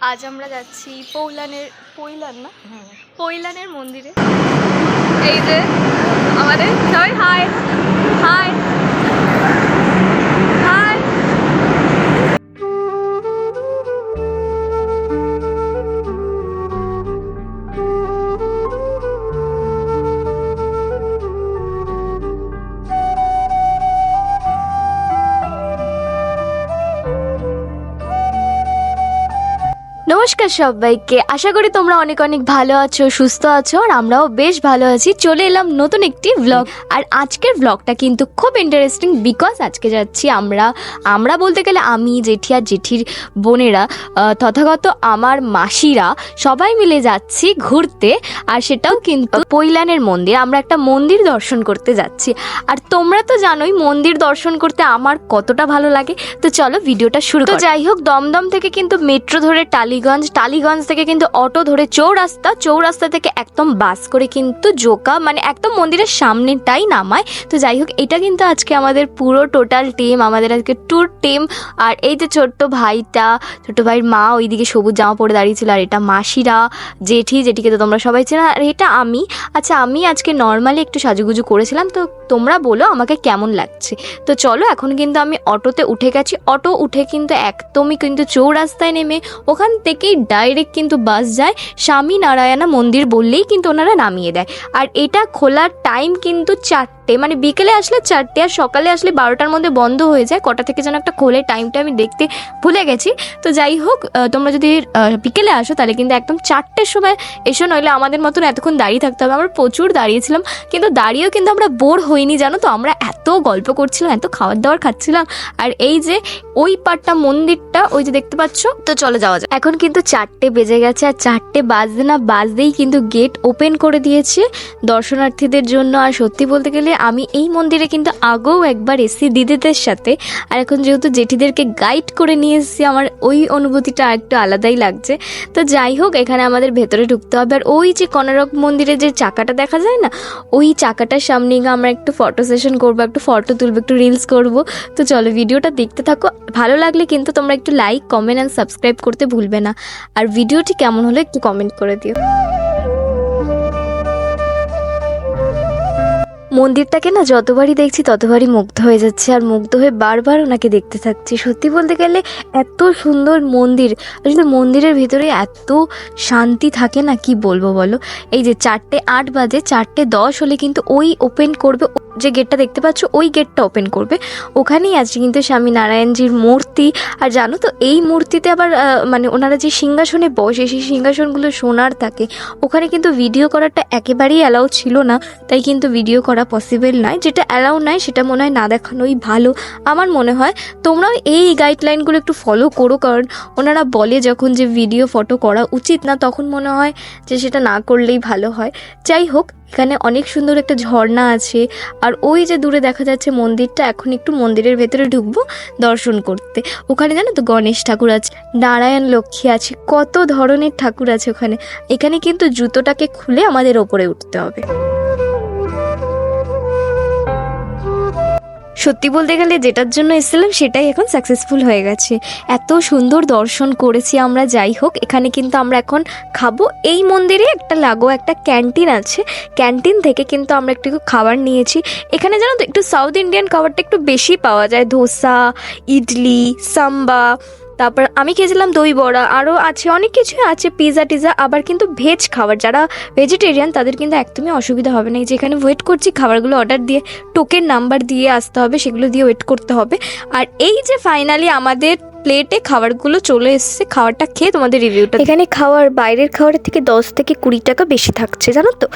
আজ আমরা যাচ্ছি পৌলানের পৈলান না? পৈলানের মন্দিরে। এই যে আমাদের সবাই হাই নমস্কার সবাইকে। আশা করি তোমরা অনেক অনেক ভালো আছো সুস্থ আছো আর আমরাও বেশ ভালো আছি। চলে এলাম নতুন একটি ব্লগ আর আজকের ব্লগটা কিন্তু খুব ইন্টারেস্টিং বিকজ আজকে যাচ্ছি আমরা। আমরা বলতে গেলে আমি জেঠি আর জেঠির বোনেরা তথাগত আমার মাসিরা সবাই মিলে যাচ্ছি ঘুরতে। আর সেটাও কিন্তু পৈলানের মন্দির। আমরা একটা মন্দির দর্শন করতে যাচ্ছি। আর তোমরা তো জানোই মন্দির দর্শন করতে আমার কতটা ভালো লাগে। তো চলো ভিডিওটা শুরু তো যাই হোক দমদম থেকে কিন্তু মেট্রো ধরে টালিগঞ্জ টালিগঞ্জ টালিগঞ্জ থেকে কিন্তু অটো ধরে চৌরাস্তা চৌরাস্তা থেকে একদম বাস করে কিন্তু জোকা মানে একদম মন্দিরের সামনেটাই নামায়। তো যাই হোক, এটা কিন্তু আজকে আমাদের পুরো টোটাল টিম আমাদের আজকে ট্যুর টিম আর এই যে ছোট্ট ভাইটা, ছোট্ট ভাইয়ের মা ওইদিকে সবুজ জামা পরে দাঁড়িয়েছিল আর এটা মাসিরা, জেঠি, জেঠিকে তো তোমরা সবাই চেনা, আর এটা আমি। আচ্ছা আমি আজকে নর্মালি একটু সাজুগুজু করেছিলাম, তো তোমরা বলো আমাকে কেমন লাগছে। তো চলো, এখন কিন্তু আমি অটোতে উঠে গেছি। অটো উঠে কিন্তু একদমই কিন্তু চৌরাস্তায় নেমে ওখান থেকেই ডাইরেক্ট কিন্তু বাস যায়। স্বামী নারায়ণা মন্দির বললেই কিন্তু ওনারা নামিয়ে দেয়। আর এটা খোলার টাইম কিন্তু চারটে মানে বিকেলে আসলে চারটে আর সকালে আসলে বারোটার মধ্যে বন্ধ হয়ে যায়। কটা থেকে যেন একটা খোলে টাইমটা আমি দেখতে ভুলে গেছি। তো যাই হোক তোমরা যদি বিকেলে আসো তাহলে কিন্তু একদম চারটের সময় এসো, নইলে আমাদের মতন এতক্ষণ দাঁড়িয়ে থাকতে হবে। আমরা প্রচুর দাঁড়িয়েছিলাম, কিন্তু দাঁড়িয়েও কিন্তু আমরা বোর হইনি, জানো তো? আমরা এত গল্প করছিলাম, এত খাবার দাবার খাচ্ছিলাম। আর এই যে ওই পাটটা মন্দিরটা, ওই যে দেখতে পাচ্ছ? তো চলে যাওয়া যায় এখন কিন্তু চারটে বেজে গেছে আর চারটে বাজতে না বাজতেই কিন্তু গেট ওপেন করে দিয়েছে দর্শনার্থীদের জন্য। আর সত্যি বলতে গেলে আমি এই মন্দিরে কিন্তু আগেও একবার এসেছি দিদিদের সাথে। আর এখন যেহেতু জেঠিদেরকে গাইড করে নিয়ে এসেছি, আমার ওই অনুভূতিটা একটু আলাদাই লাগছে। তো যাই হোক, এখানে আমাদের ভেতরে ঢুকতে হবে। আর ওই যে কনারক মন্দিরে যে চাকাটা দেখা যায় না, ওই চাকাটার সামনে গিয়ে আমরা একটু ফটো সেশন করব, একটু ফটো তুলবো, একটু রিলস করব। তো চলো ভিডিওটা দেখতে থাকো। ভালো লাগলে কিন্তু তোমরা একটু লাইক কমেন্ট অ্যান্ড সাবস্ক্রাইব করতে ভুলবে না। আর ভিডিওটি কেমন হলো একটু কমেন্ট করে দিও। মন্দিরটাকে না যতবারই দেখছি ততবারই মুগ্ধ হয়ে যাচ্ছে আর মুগ্ধ হয়ে বারবার ওনাকে দেখতে থাকছি। সত্যি বলতে গেলে এত সুন্দর মন্দির আসলে মন্দিরের ভিতরে এত শান্তি থাকে না, কি বলব বলো? এই যে চারটে আট বাজে, চারটে দশ হলে কিন্তু ওই ওপেন করবে যে গেটটা দেখতে পাচ্ছ, ওই গেটটা ওপেন করবে। ওখানেই আছে কিন্তু স্বামী নারায়ণজির মূর্তি। আর জানো তো, এই মূর্তিতে আবার মানে ওনারা যে সিংহাসনে বসে, সেই সিংহাসনগুলো সোনার থাকে। ওখানে কিন্তু ভিডিও করাটা একেবারেই অ্যালাউ ছিল না। তাই কিন্তু ভিডিও করা পসিবল নয়। যেটা অ্যালাউ নয়, সেটা মনে হয় না দেখানোই ভালো। আমার মনে হয় তোমরাও এই গাইডলাইনগুলো একটু ফলো করো। কারণ ওনারা বলে যখন যে ভিডিও ফটো করা উচিত না, তখন মনে হয় যে সেটা না করলেই ভালো হয়। যাই হোক এখানে অনেক সুন্দর একটা ঝর্ণা আছে। আর ওই যে দূরে দেখা যাচ্ছে মন্দিরটা, এখন একটু মন্দিরের ভেতরে ঢুকবো দর্শন করতে। ওখানে জানো তো গণেশ ঠাকুর আছে, নারায়ণ লক্ষ্মী আছে, কত ধরনের ঠাকুর আছে ওখানে। এখানে কিন্তু জুতোটাকে খুলে আমাদের ওপরে উঠতে হবে। সত্যি বলতে গেলে যেটার জন্য এসেছিলাম সেটাই এখন সাকসেসফুল হয়ে গেছে। এত সুন্দর দর্শন করেছি আমরা, যাই হোক, এখানে কিন্তু আমরা এখন খাব। এই মন্দিরে একটা লাগো একটা ক্যান্টিন আছে। ক্যান্টিন থেকে কিন্তু আমরা একটু খাবার নিয়েছি। এখানে জানো তো, একটু সাউথ ইন্ডিয়ান খাবারটা একটু বেশি পাওয়া যায়। ধোসা, ইডলি, সাম্বা তারপর আমি খেয়েছিলাম দই বড়া আরও আছে, অনেক কিছুই আছে পিজা টিজা, আবার কিন্তু ভেজ খাবার। যারা ভেজিটেরিয়ান তাদের কিন্তু একদমই অসুবিধা হবে না। এই যেখানে ওয়েট করছি, খাবারগুলো অর্ডার দিয়ে টোকেন নাম্বার দিয়ে আসতে হবে, সেগুলো দিয়ে ওয়েট করতে হবে। আর এই যে ফাইনালি আমাদের প্লেটে খাবারগুলো চলে এসেছে খাবারটা খেয়ে তোমাদের রিভিউটা এখানে খাওয়ার বাইরের খাবারের থেকে দশ থেকে কুড়ি টাকা বেশি থাকছে জানো তো?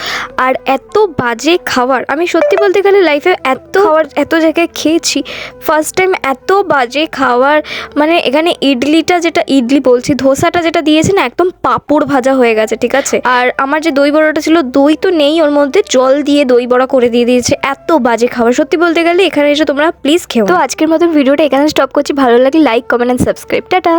আর এত বাজে খাবার আমি সত্যি বলতে গেলে লাইফে এত খাবার এত জায়গায় খেয়েছি। ফার্স্ট টাইম এত বাজে খাবার মানে এখানে ইডলিটা যেটা ইডলি বলছি ধোসাটা যেটা দিয়েছে না একদম পাঁপড় ভাজা হয়ে গেছে ঠিক আছে? আর আমার যে দই বড়াটা ছিল দই তো নেই ওর মধ্যে জল দিয়ে দই বড়া করে দিয়ে দিয়েছে এত বাজে খাবার সত্যি বলতে গেলে এখানে এসে তোমরা প্লিজ খেও। তো আজকের মতন ভিডিওটা এখানে স্টপ করছি ভালো লাগে লাইক কমেন্ট সাবস্ক্রাইব টাটা